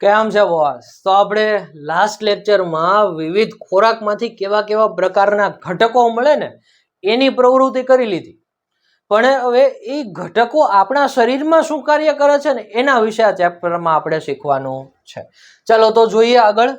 કેમ છે બોસ તો આપણે લાસ્ટ લેક્ચરમાં વિવિધ ખોરાકમાંથી કેવા કેવા પ્રકારના ઘટકો મળે ને, એની પ્રવૃત્તિ કરી લીધી. પણ હવે એ ઘટકો આપણા શરીરમાં શું કાર્ય કરે છે ને, એના વિશે આ ચેપ્ટરમાં આપણે શીખવાનું છે. ચાલો તો જોઈએ આગળ.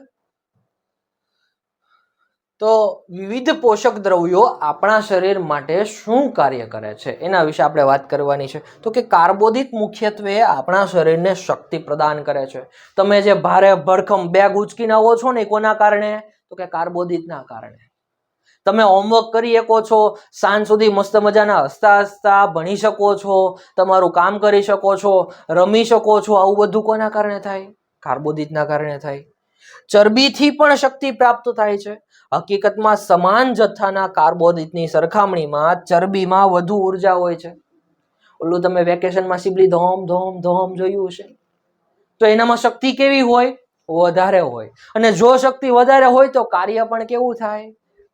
તો વિવિધ પોષક દ્રવ્યો આપણા શરીર માટે શું કાર્ય કરે છે? એના વિશે આપણે વાત કરવાની છે. તો કે કાર્બોદિત મુખ્યત્વે આપણા શરીરને શક્તિ પ્રદાન કરે છે. તમે જે ભારે ભરખમ બેગ ઉચકીને આવો છો ને કોના કારણે? તો કે કાર્બોદિતના કારણે. તમે હોમવર્ક કરી શકો છો, સાંજ સુધી મસ્ત મજાના હસતા હસતા ભણી શકો છો, તમારું કામ કરી શકો છો, રમી શકો છો, આવું બધું કોના કારણે થાય? કાર્બોદિતના કારણે થાય. ચરબીથી પણ શક્તિ પ્રાપ્ત થાય છે. હકીકતમાં સમાન જથ્થાના કાર્બોદિતની સરખામણીમાં ચરબીમાં વધુ ઊર્જા હોય છે. ઓલું તમે વેકેશનમાં સિબલી ધોમ ધોમ ધોમ જોયું હશે. તો એનામાં શક્તિ કેવી હોય? વધારે હોય. અને જો શક્તિ વધારે હોય તો કાર્ય પણ કેવું થાય?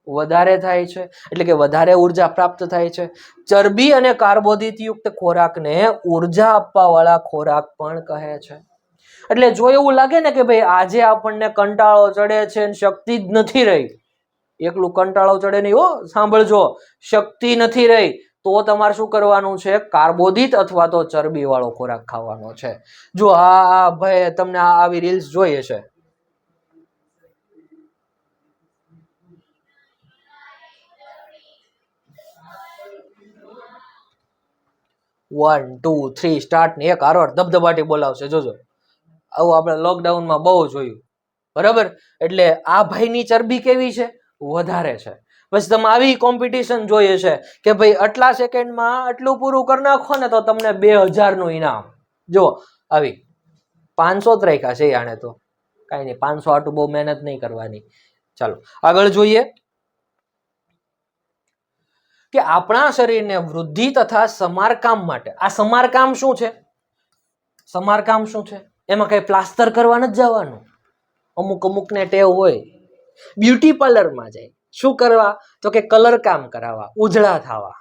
વધારે થાય છે. એટલે કે વધારે ઊર્જા પ્રાપ્ત થાય છે. ચરબી અને કાર્બોદિત યુક્ત ખોરાકને ઊર્જા આપવા વાળા ખોરાક પણ કહે છે. એટલે જો એવું લાગે ને કે ભાઈ આજે આપણને કંટાળો ચડે છે શક્તિ જ નથી રહી એકલું કંટાળો ચડે નહીં હો, સાંભળજો. શક્તિ નથી રહી, તો તમારે શું કરવાનું છે? કાર્બોદિત અથવા તો ચરબી વાળો ખોરાક ખાવાનો છે. જો આ ભાઈ, તમને આવી રીલ્સ જોઈએ છે. વન ટુ થ્રી સ્ટાર્ટ ને એક હારોર ધબધબાટી બોલાવશે, જોજો. આવું આપણે લોકડાઉનમાં બહુ જોયું. બરાબર? એટલે આ ભાઈની ચરબી કેવી છે? વધારે છે. પછી તમે આવી કોમ્પિટિશન જોઈએ છે કે ભાઈ આટલા સેકન્ડમાં આટલું પૂરું કરી નાખો ને તો તમને બે હજારનું ઇનામ. જો આવી પાંચસો રાખ્યા છે આણે તો. કાંઈ નહીં, પાંચસો આટલું બહુ મહેનત નહીં કરવાની. ચાલો, આગળ જોઈએ. કે આપણા શરીરને વૃદ્ધિ તથા સમારકામ માટે, આ સમારકામ શું છે? સમારકામ શું છે? એમાં કઈ પ્લાસ્ટર કરવા નથી જવાનું? અમુક અમુકને ટેવ હોય. બ્યુટી પાર્લરમાં જાય. શું કરવા? તો કે કલર કામ કરાવવા, ઉજળા થવા.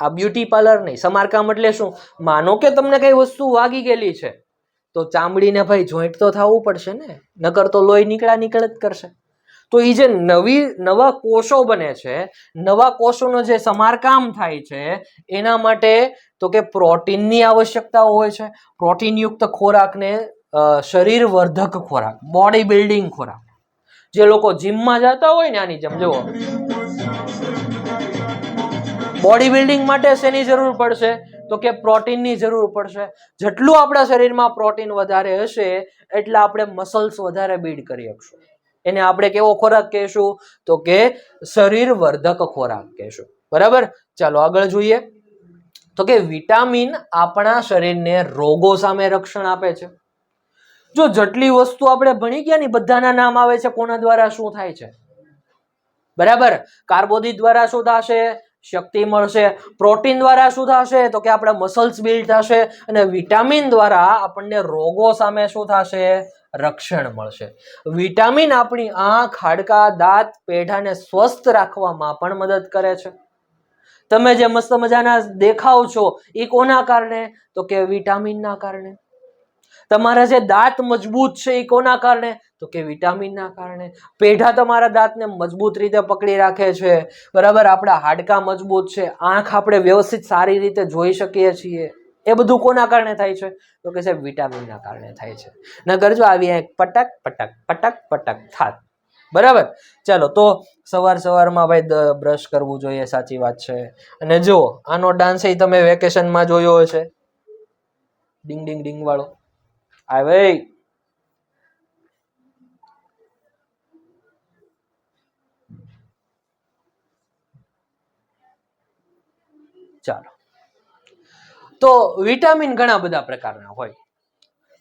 આ બ્યુટી પાર્લર નહીં, સમારકામ એટલે શું? માનો કે તમને કઈ વસ્તુ વાગી ગયેલી છે, તો ચામડીને ભાઈ જોઈન્ટ તો થવું પડશે ને, નકર તો લોહી નીકળા નીકળ જ કરશે. તો એ જે નવી, નવા કોષો બને છે, નવા કોષોનો જે સમારકામ થાય છે, એના માટે તો કે પ્રોટીનની આવશ્યકતા હોય છે. પ્રોટીનયુક્ત ખોરાકને શરીર વર્ધક ખોરાક બોડી બિલ્ડિંગ ખોરાક. જે લોકો જીમમાં જતા હોય ને આની જેમ, જુઓ. બોડી બિલ્ડિંગ માટે શેની જરૂર પડશે? તો કે પ્રોટીનની જરૂર પડશે. જેટલું આપણા શરીરમાં પ્રોટીન વધારે હશે, એટલે આપણે મસલ્સ વધારે બિલ્ડ કરી શકશું. એને આપણે કેવો ખોરાક કહેશું? તો કે શરીર વર્ધક ખોરાક કહેશું. બરાબર? ચાલો આગળ જોઈએ. તો કે વિટામિન આપણા શરીરને રોગો સામે રક્ષણ આપે છે. જો જેટલી વસ્તુ આપણે ભણી ગયા ને બધાના નામ આવે છે, કોના દ્વારા શું થાય છે? બરાબર? કાર્બોદિત દ્વારા શું થશે? શક્તિ મળશે. પ્રોટીન દ્વારા શું થશે? તો કે આપણા મસલ્સ બિલ્ડ થશે અને વિટામિન દ્વારા આપણને રોગો સામે શું થશે? રક્ષણ મળશે. વિટામિન આપણી આંખ, હાડકા, દાંત, પેઢાને સ્વસ્થ રાખવામાં પણ મદદ કરે છે. તમે જે મસ્ત મજાના દેખાવ છો, એ કોના કારણે? તો કે વિટામિનના કારણે. તમારા જે દાંત મજબૂત છે એ કોના કારણે? તો કે વિટામિનના કારણે. પેઢા તમારા દાંતને મજબૂત રીતે પકડી રાખે છે. બરાબર? આપણા હાડકાં મજબૂત છે. આંખ આપણે વ્યવસ્થિત સારી રીતે જોઈ શકીએ છીએ. એ બધું કોના કારણે થાય છે? તો કે સાહેબ વિટામિનના કારણે થાય છે. નગર જો આવી એક પટક પટક પટક પટક થાત. બરાબર? ચાલો, તો સવાર સવારમાં ભાઈ બ્રશ કરવું જોઈએ, સાચી વાત છે. અને જો આનો ડાન્સ એ તમે વેકેશનમાં જોયો હશે. ડિંગ ડિંગ ડિંગ વાળો. આ ભાઈ. ચાલો. તો વિટામિન ઘણા બધા પ્રકારના હોય.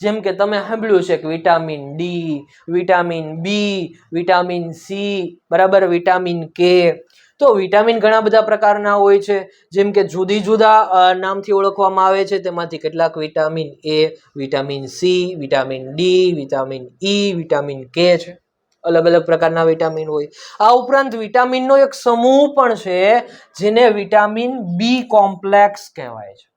જેમ કે તમે સાંભળ્યું છે કે vitamin D, vitamin B, vitamin C, બરાબર? Vitamin K. તો વિટામિન ઘણા બધા પ્રકારના હોય છે. જેમ કે જુદી જુદા નામથી ઓળખવામાં આવે છે. તેમાંથી કેટલાક vitamin A, vitamin C, vitamin D, vitamin E, vitamin K છે. અલગ અલગ પ્રકારના વિટામિન હોય. આ ઉપરાંત વિટામિનનો એક સમૂહ પણ છે, જેને વિટામિન બી કોમ્પ્લેક્સ કહેવાય છે.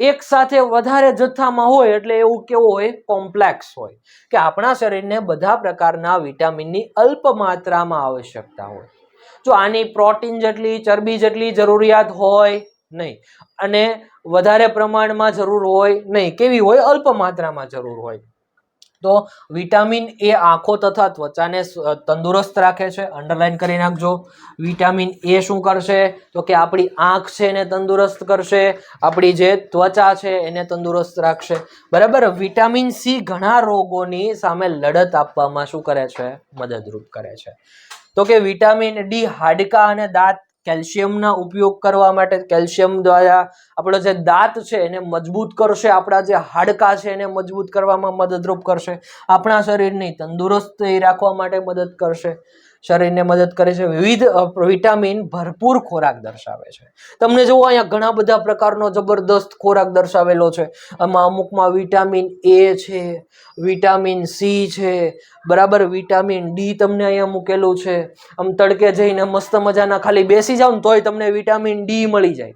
એક સાથે વધારે જથ્થામાં હોય એટલે એવું કેવું હોય? કોમ્પ્લેક્સ હોય. કે આપણા શરીરને બધા પ્રકારના વિટામિનની અલ્પ માત્રામાં આવશ્યકતા હોય. જો આની પ્રોટીન જેટલી, ચરબી જેટલી જરૂરિયાત હોય નહીં. અને વધારે પ્રમાણમાં જરૂર હોય નહીં. કેવી હોય? અલ્પ માત્રામાં જરૂર હોય. તો વિટામિન એ આંખો તથા ત્વચાને તંદુરસ્ત રાખે છે. અંડરલાઈન કરી નાખજો. વિટામિન એ શું કરશે? તો કે આપણી આંખ છે એને તંદુરસ્ત કરશે. આપણી જે ત્વચા છે એને તંદુરસ્ત રાખશે. બરાબર? વિટામિન સી ઘણા રોગોની સામે લડત આપવામાં શું કરે છે? મદદરૂપ કરે છે. તો કે વિટામિન ડી હાડકા અને દાંત કેલ્શિયમના ઉપયોગ કરવા માટે કેલ્શિયમ દ્વારા આપણો જે દાંત છે એને મજબૂત કરશે, આપણા જે હાડકા છે એને મજબૂત કરવામાં મદદરૂપ કરશે, આપણા શરીરની તંદુરસ્તી રાખવા માટે મદદ કરશે. શરીરને મદદ કરે છે. વિવિધ વિટામિન ભરપૂર ખોરાક દર્શાવે છે. તમને જુઓ, અહીંયા ઘણા બધા પ્રકારનો જબરદસ્ત ખોરાક દર્શાવેલો છે. આમાં અમુકમાં વિટામિન એ છે, વિટામિન સી છે, બરાબર? વિટામિન ડી તમને અહીંયા મૂકેલું છે. આમ તડકે જઈને મસ્ત મજાના ખાલી બેસી જાઓ ને તોય તમને વિટામિન ડી મળી જાય.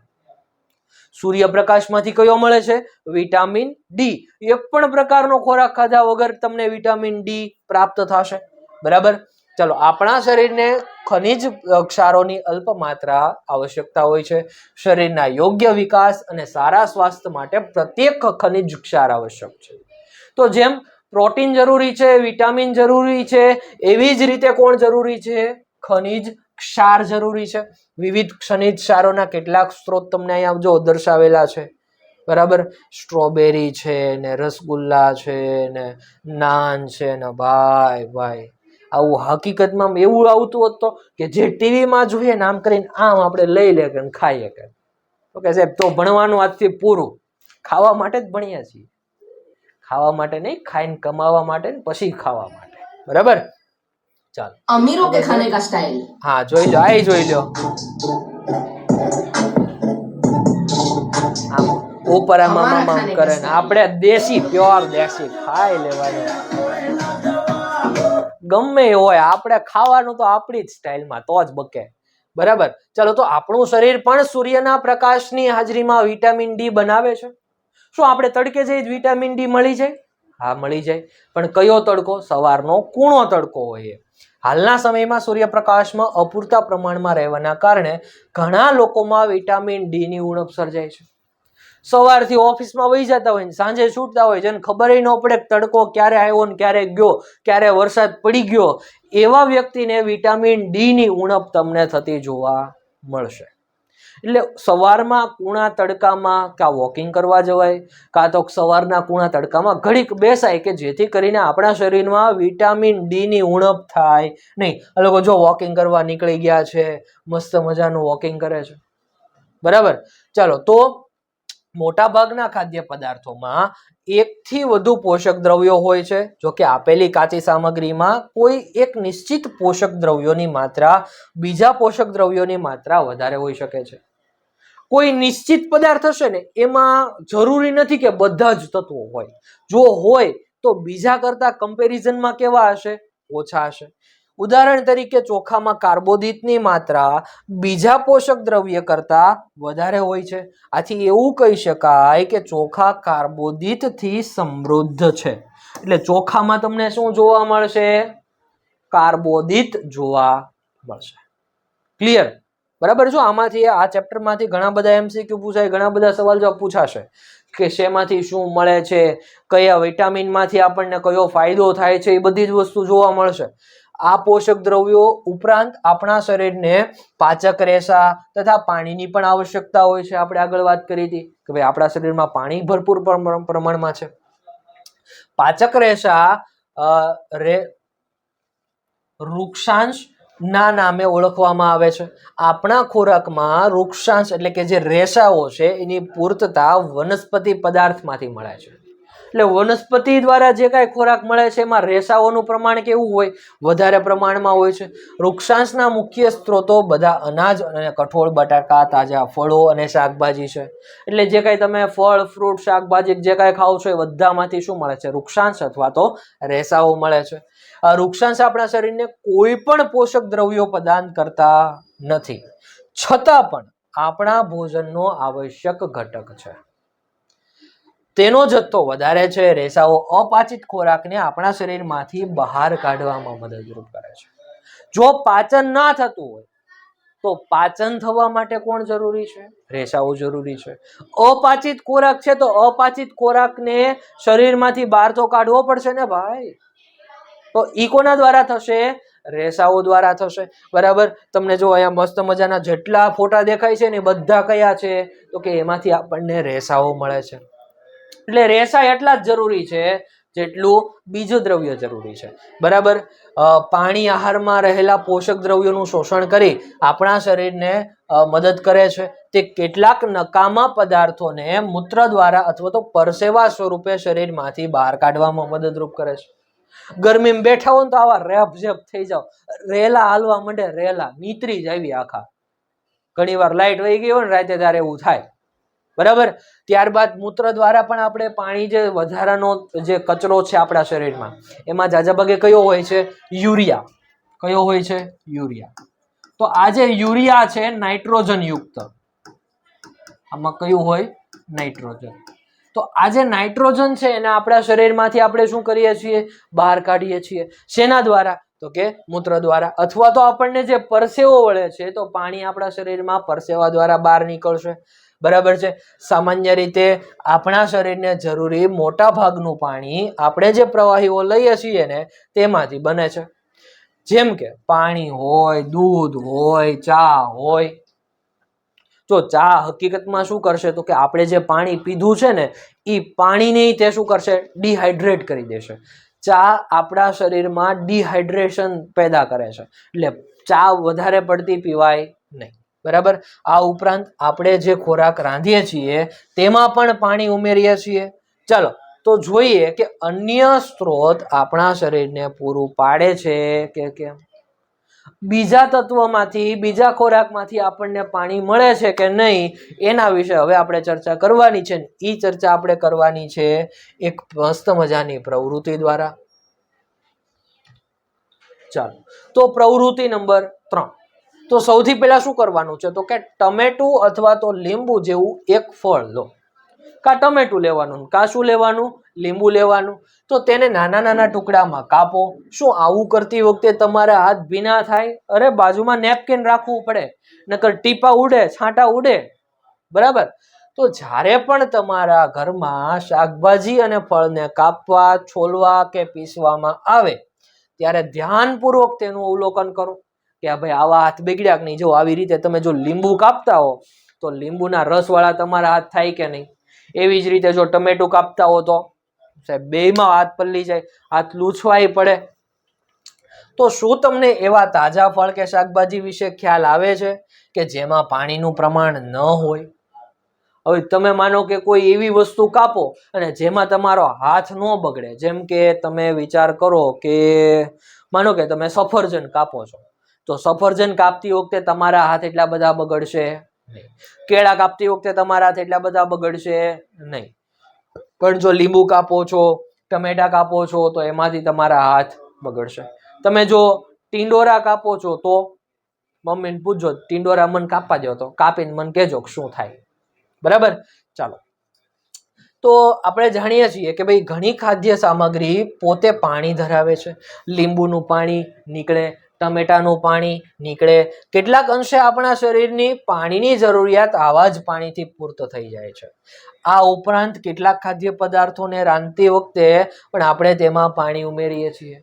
સૂર્યપ્રકાશમાંથી કયો મળે છે? Vitamin D. એક પણ પ્રકારનો ખોરાક ખાધા વગર તમને વિટામિન ડી પ્રાપ્ત થશે. બરાબર? ચલો, આપણા શરીરને ખનિજ ક્ષારોની અલ્પ માત્રા આવશ્યકતા હોય છે. શરીરના યોગ્ય વિકાસ અને સારા સ્વાસ્થ્ય માટે પ્રત્યેક ખનિજ ક્ષાર આવશ્યક છે. તો જેમ પ્રોટીન જરૂરી છે, વિટામિન જરૂરી છે, એવી જ રીતે કોણ જરૂરી છે? ખનિજ ક્ષાર જરૂરી છે. વિવિધ ખનિજ ક્ષારોના કેટલાક સ્ત્રોત તમને અહીંયા જો દર્શાવેલા છે. બરાબર? સ્ટ્રોબેરી છે ને રસગુલ્લા છે ને નાન છે ને ભાઈ ભાઈ. આવું હકીકતમાં એવું આવતું હોત તો કે જે ટીવીમાં જોઈએ ને આમ કરીને આમ આપણે લઈ લે કે ખાઈએ કે ઓકે સાહેબ તો ભણવાનું આજથી પૂરું. ખાવા માટે જ ભણ્યા છીએ. ખાવા માટે નહીં ખાઈને કમાવા માટે ને પછી ખાવા માટે. બરાબર? ચાલો. અમીરો કે ખાને કા સ્ટાઇલ હા જોઈ લો આય જોઈ લો. આમ ઉપર આમ આમ કરે ને આપણે દેશી પ્યોર દેશી ખાઈ લેવાનું. ગમે એ હોય, આપણે ખાવાનું તો આપણી જ સ્ટાઇલમાં તો જ બકે. બરાબર? ચલો, તો આપણું શરીર પણ સૂર્યના પ્રકાશની હાજરીમાં વિટામિન ડી બનાવે છે. શું આપણે તડકે જઈ જ વિટામિન ડી મળી જાય? હા, મળી જાય. પણ કયો તડકો? સવારનો કૂણો તડકો હોય. હાલના સમયમાં સૂર્યપ્રકાશમાં અપૂરતા પ્રમાણમાં રહેવાના કારણે ઘણા લોકોમાં વિટામિન ડીની ઉણપ સર્જાય છે. સવારથી ઓફિસમાં વહી જતા હોય ને સાંજે છૂટતા હોય જેને ખબર ન પડે તડકો ક્યારે આવ્યો ને ક્યારે ગયો, ક્યારે વરસાદ પડી ગયો, એવા વ્યક્તિને વિટામિન ડીની ઉણપ તમને થતી જોવા મળશે. એટલે સવારમાં કૂણા તડકામાં કાં વોકિંગ કરવા જવાય, કાં તો સવારના કૂણા તડકામાં ઘડીક બેસાય કે જેથી કરીને આપણા શરીરમાં વિટામિન ડીની ઉણપ થાય નહીં. આ લોકો જો વોકિંગ કરવા નીકળી ગયા છે, મસ્ત મજાનું વોકિંગ કરે છે. બરાબર? ચાલો, તો મોટા ભાગના ખાદ્ય પદાર્થોમાં એકથી વધુ પોષક દ્રવ્યો હોય છે. જો કે આપેલી કાચી સામગ્રીમાં કોઈ એક નિશ્ચિત પોષક દ્રવ્યોની માત્રા બીજા પોષક દ્રવ્યોની માત્રા વધારે હોઈ શકે છે. કોઈ નિશ્ચિત પદાર્થ હશે ને, એમાં જરૂરી નથી કે બધા જ તત્વો હોય. જો હોય તો બીજા કરતા કમ્પેરિઝનમાં કેવા હશે? ઓછા હશે. ઉદાહરણ તરીકે ચોખામાં કાર્બોદિતની માત્રા બીજા પોષક દ્રવ્ય કરતાં વધારે હોય છે. આથી એવું કહી શકાય કે ચોખા કાર્બોદિતથી સમૃદ્ધ છે. એટલે ચોખામાં તમને શું જોવા મળશે? કાર્બોદિત જોવા મળશે. ક્લિયર બરાબર? જો આમાંથી, આ ચેપ્ટરમાંથી ઘણા બધા એમસીક્યુ પૂછાય, ઘણા બધા સવાલ જવાબ પૂછાશે કે શેમાંથી શું મળે છે, કયા વિટામિનમાંથી આપણને કયો ફાયદો થાય છે, એ બધી જ વસ્તુ જોવા મળશે. આ પોષક દ્રવ્યો ઉપરાંત આપણા શરીરને પાચક રેસા તથા પાણીની પણ આવશ્યકતા હોય છે. આપણે આગળ વાત કરી હતી કે ભાઈ આપણા શરીરમાં પાણી ભરપૂર પ્રમ- પ્રમાણમાં છે. પાચક રેસા રે, વૃક્ષાંશ ના નામે ઓળખવામાં આવે છે. આપણા ખોરાકમાં વૃક્ષાંશ એટલે કે જે રેસાઓ છે એની પૂર્તતા વનસ્પતિ પદાર્થમાંથી મળે છે. એટલે વનસ્પતિ દ્વારા જે કાંઈ ખોરાક મળે છે, એમાં રેસાઓનું પ્રમાણ કેવું હોય? વધારે પ્રમાણમાં હોય છે. વૃક્ષાંશના મુખ્ય સ્ત્રોતો બધા અનાજ અને કઠોળ, બટાકા, તાજા ફળો અને શાકભાજી છે. એટલે જે કાંઈ તમે ફળ, ફ્રૂટ, શાકભાજી જે કાંઈ ખાઓ છો, એ બધામાંથી શું મળે છે? વૃક્ષાંશ અથવા તો રેસાઓ મળે છે. આ વૃક્ષાંશ આપણા શરીરને કોઈ પણ પોષક દ્રવ્યો પ્રદાન કરતા નથી. છતાં પણ આપણા ભોજનનો આવશ્યક ઘટક છે. તેનો જથ્થો વધારે છે, રેસાઓ અપાચિત ખોરાકને આપણા શરીરમાંથી બહાર કાઢવામાં મદદરૂપ કરે છે. જો પાચન ના થતું હોય, તો પાચન થવા માટે કોણ જરૂરી છે? રેસાઓ જરૂરી છે. અપાચિત ખોરાક છે, તો અપાચિત ખોરાકને શરીરમાંથી બહાર તો કાઢવો પડશે ને ભાઈ? તો ઈ કોના દ્વારા થશે? રેસાઓ દ્વારા થશે. બરાબર? તમને જો અહીંયા મસ્ત મજાના જેટલા ફોટા દેખાય છે ને બધા કયા છે? તો કે એમાંથી આપણને રેસાઓ મળે છે. એટલે રેસા એટલા જ જરૂરી છે જેટલું બીજું દ્રવ્ય જરૂરી છે. બરાબર? પાણી આહારમાં રહેલા પોષક દ્રવ્યોનું શોષણ કરી આપણા શરીરને મદદ કરે છે. તે કેટલાક નકામા પદાર્થોને મૂત્ર દ્વારા અથવા તો પરસેવા સ્વરૂપે શરીરમાંથી બહાર કાઢવામાં મદદરૂપ કરે છે. ગરમીમાં બેઠા હો તો આવા રેપ ઝેપ થઈ જાવ રેલા હાલવા માંડે, રેલા. નીતરી જ આવી આખા. ઘણી વાર લાઇટ વહી ગઈ હોય ને રાતે ત્યારે એવું થાય. બરાબર? ત્યારબાદ મૂત્ર દ્વારા પણ આપણે પાણી જે વધારાનો જે કચરો છે આપણા શરીરમાં, એમાં જાજાભાગે કયો હોય છે? યુરિયા. કયો હોય છે? યુરિયા. તો આ જે યુરિયા છે નાઇટ્રોજન યુક્ત આમાં કયું હોય? નાઇટ્રોજન. તો આ જે નાઇટ્રોજન છે, એને આપણા શરીરમાંથી આપણે શું કરીએ છીએ? બહાર કાઢીએ છીએ. શેના દ્વારા? તો કે મૂત્ર દ્વારા. અથવા તો આપણને જે પરસેવો વળે છે, તો પાણી આપણા શરીરમાં પરસેવા દ્વારા બહાર નીકળશે. બરાબર છે? સામાન્ય રીતે આપણા શરીરને જરૂરી મોટા ભાગનું પાણી આપણે જે પ્રવાહીઓ લઈએ છીએ ને તેમાંથી બને છે. જેમ કે પાણી હોય, દૂધ હોય, ચા હોય. જો ચા હકીકતમાં શું કરશે? તો કે આપણે જે પાણી પીધું છે ને એ પાણીને તે શું કરશે? ડિહાઇડ્રેટ કરી દેશે. ચા આપણા શરીરમાં ડિહાઇડ્રેશન પેદા કરે છે. એટલે ચા વધારે પડતી પીવાય નહીં. બરાબર? આ ઉપરાંત આપણે જે ખોરાક રાંધીએ છીએ, તેમાં પણ પાણી ઉમેરીએ છીએ. ચાલો, તો જોઈએ કે અન્ય સ્ત્રોત આપણા શરીરને પૂરું પાડે છે કે કેમ? બીજા તત્વમાંથી, બીજા ખોરાકમાંથી આપણને પાણી મળે છે કે નહીં, એના વિશે હવે આપણે ચર્ચા કરવાની છે એ ચર્ચા આપણે કરવાની છે એક મસ્ત મજાની પ્રવૃત્તિ દ્વારા. ચાલો, તો પ્રવૃત્તિ નંબર ત્રણ. તો સૌથી પહેલા શું કરવાનું છે? તો કે ટમેટું અથવા તો લીંબુ જેવું એક ફળ લો. કા ટમેટું લેવાનું કાં શું લેવાનું, લીંબુ લેવાનું. તો તેને નાના નાના ટુકડામાં કાપો. શું આવું કરતી વખતે તમારા હાથ ભીના થાય? અરે, બાજુમાં નેપકિન રાખવું પડે. નકર ટીપા ઉડે, છાંટા ઉડે. બરાબર? તો જ્યારે પણ તમારા ઘરમાં શાકભાજી અને ફળને કાપવા, છોલવા કે પીસવામાં આવે, ત્યારે ધ્યાનપૂર્વક તેનું અવલોકન કરો. કે ભાઈ આવા હાથ બગડ્યા કે નહીં? જો આવી રીતે તમે જો લીંબુ કાપતા હો, તો લીંબુના રસવાળા તમારા હાથ થાય કે નહીં? એવી જ રીતે જો ટમેટું કાપતા હો તો? સાહેબ, બેયમાં હાથ પલ્લી જાય, હાથ લૂછવાય પડે. તો શું તમને એવા તાજા ફળ કે શાકભાજી વિશે ખ્યાલ આવે છે કે જેમાં પાણીનું પ્રમાણ ન હોય? હવે તમે માનો કે કોઈ એવી વસ્તુ કાપો અને જેમાં તમારો હાથ ન બગડે, જેમ કે તમે વિચાર કરો કે, માનો કે તમે સફરજન કાપો છો. તો સફરજન કાપતી વખતે તમારા હાથ એટલા બધા બગડશે? નહીં. કેળા કાપતી વખતે તમારા હાથ એટલા બધા બગડશે? નહીં. પણ જો લીંબુ કાપો છો, ટમેટા કાપો છો, તો એમાંથી તમારા હાથ બગડશે. તમે જો ટીંડોરા કાપો છો, તો મમ્મીને પૂછજો, ટીંડોરા મન કાપવા દો તો. કાપીને મને કહેજો શું થાય. બરાબર? ચાલો. તો આપણે જાણીએ છીએ કે ભાઈ ઘણી ખાદ્ય સામગ્રી પોતે પાણી ધરાવે છે. લીંબુનું પાણી નીકળે ટમેટાનું પાણી નીકળે. કેટલાક અંશે આપણા શરીરની પાણીની જરૂરિયાત આવા જ પાણીથી પૂર્ત થઈ જાય છે. આ ઉપરાંત કેટલાક ખાદ્ય પદાર્થોને રાંધતી વખતે પણ આપણે તેમાં પાણી ઉમેરીએ છીએ.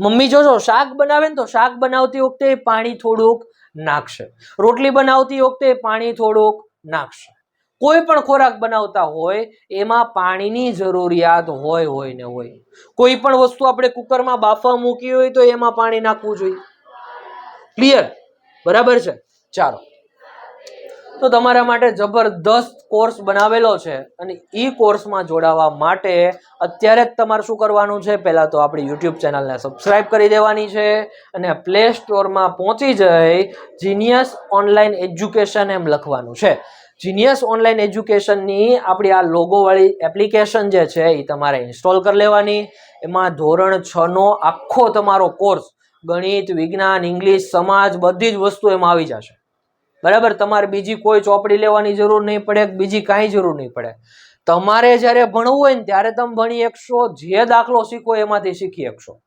મમ્મી, જોજો, શાક બનાવે ને તો શાક બનાવતી વખતે પાણી થોડુંક નાખશે. રોટલી બનાવતી વખતે પાણી થોડુંક નાખશે. કોઈ પણ ખોરાક બનાવતા હોય, એમાં પાણીની જરૂરિયાત હોય હોય ને હોય. કોઈ પણ વસ્તુ આપણે કુકરમાં બાફવા મૂકી હોય તો એમાં પાણી નાખવું જોઈએ. ક્લિયર બરાબર છે? ચાલો. તો તમારા માટે જબરદસ્ત કોર્સ બનાવેલો છે અને એ કોર્સમાં જોડાવા માટે અત્યારે જ તમારે શું કરવાનું છે? પહેલાં તો આપણી યુટ્યુબ ચેનલને સબસ્ક્રાઇબ કરી દેવાની છે અને પ્લે સ્ટોરમાં પહોંચી જઈ જીનિયસ ઓનલાઈન એજ્યુકેશન એમ લખવાનું છે. જીનિયસ ઓનલાઈન એજ્યુકેશનની આપણી આ લોગોવાળી એપ્લિકેશન જે છે એ તમારે ઇન્સ્ટોલ કરી લેવાની. એમાં ધોરણ છનો આખો તમારો કોર્સ ગણિત, વિજ્ઞાન, ઇંગ્લિશ, સમાજ બધી જ વસ્તુ એમાં આવી જશે. બરાબર? તમારે બીજી કોઈ ચોપડી લેવાની જરૂર નહીં પડે, બીજી કાંઈ જરૂર નહીં પડે. તમારે જ્યારે ભણવું હોય ને, ત્યારે તમે ભણી શકશો જે દાખલો શીખો એમાંથી શીખી શકશો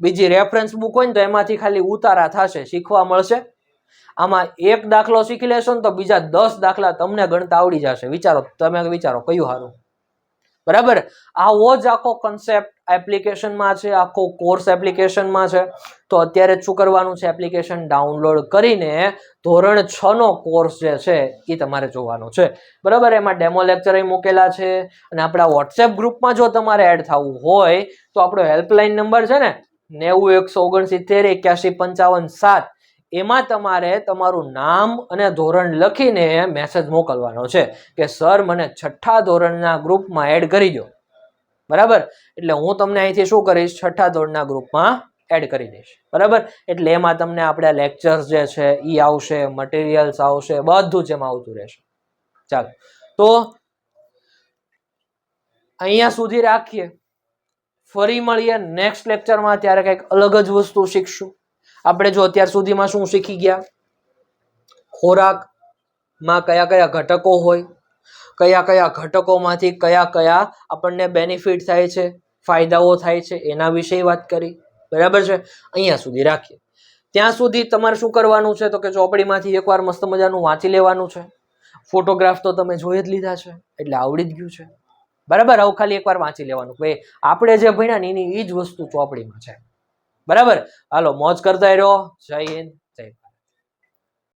બીજી રેફરન્સ બુક હોય ને, તો એમાંથી ખાલી ઉતારા થશે, શીખવા મળશે. આમાં એક દાખલો શીખી લેશો ને, તો બીજા દસ દાખલા તમને ગણતા આવડી જશે. વિચારો, તમે વિચારો, કયું સારું? બરાબર? આવો જ આખો કન્સેપ્ટ એપ્લિકેશનમાં છે, આખો કોર્સ એપ્લિકેશનમાં છે. તો અત્યારે શું કરવાનું છે, એપ્લિકેશન ડાઉનલોડ કરીને ધોરણ છ નો કોર્સ જે છે એ તમારે જોવાનો છે. બરાબર? એમાં ડેમો લેક્ચર મૂકેલા છે અને આપણા વોટ્સએપ ગ્રુપમાં જો તમારે એડ થવું હોય, તો આપણો હેલ્પલાઇન નંબર છે ને, નેવું એકસો ઓગણસિત્તેર એક્યાસી પંચાવન સાત, એમાં તમારે તમારું નામ અને ધોરણ લખીને મેસેજ મોકલવાનો છે કે, સર, મને છઠ્ઠા ધોરણના ગ્રુપમાં એડ કરી દો બરાબર? એટલે હું તમને અહીંથી શું કરીશ? છઠ્ઠા ધોરણના ગ્રુપમાં એડ કરી દઈશ. બરાબર? એટલે એમાં તમને આપણે લેક્ચર્સ જે છે એ આવશે મટીરિયલ્સ આવશે, બધું જ એમાં આવતું રહેશે. ચાલો. તો અહીંયા સુધી રાખીએ. ફરી મળીએ નેક્સ્ટ લેક્ચરમાં ત્યારે કંઈક અલગ જ વસ્તુ શીખશું. આપણે જો અત્યાર સુધીમાં શું શીખી ગયા? ખોરાકમાં કયા કયા ઘટકો હોય? કયા કયા ઘટકોમાંથી કયા કયા આપણને બેનિફિટ થાય છે, ફાયદાઓ થાય છે, એના વિશે વાત કરી. બરાબર છે? અહીંયા સુધી રાખીએ. ત્યાં સુધી તમારે શું કરવાનું છે? તો કે ચોપડીમાંથી એકવાર મસ્ત મજાનું વાંચી લેવાનું છે. ફોટોગ્રાફ તો તમે જોઈ જ લીધા છે, એટલે આવડી જ ગયું છે. બરાબર? આવું ખાલી એકવાર વાંચી લેવાનું. ભાઈ, આપણે જે ભણ્યા ને એની એ જ વસ્તુ ચોપડીમાં છે. બરાબર? હાલો, મોજ કરતા રહ્યો. જય હિન્દ.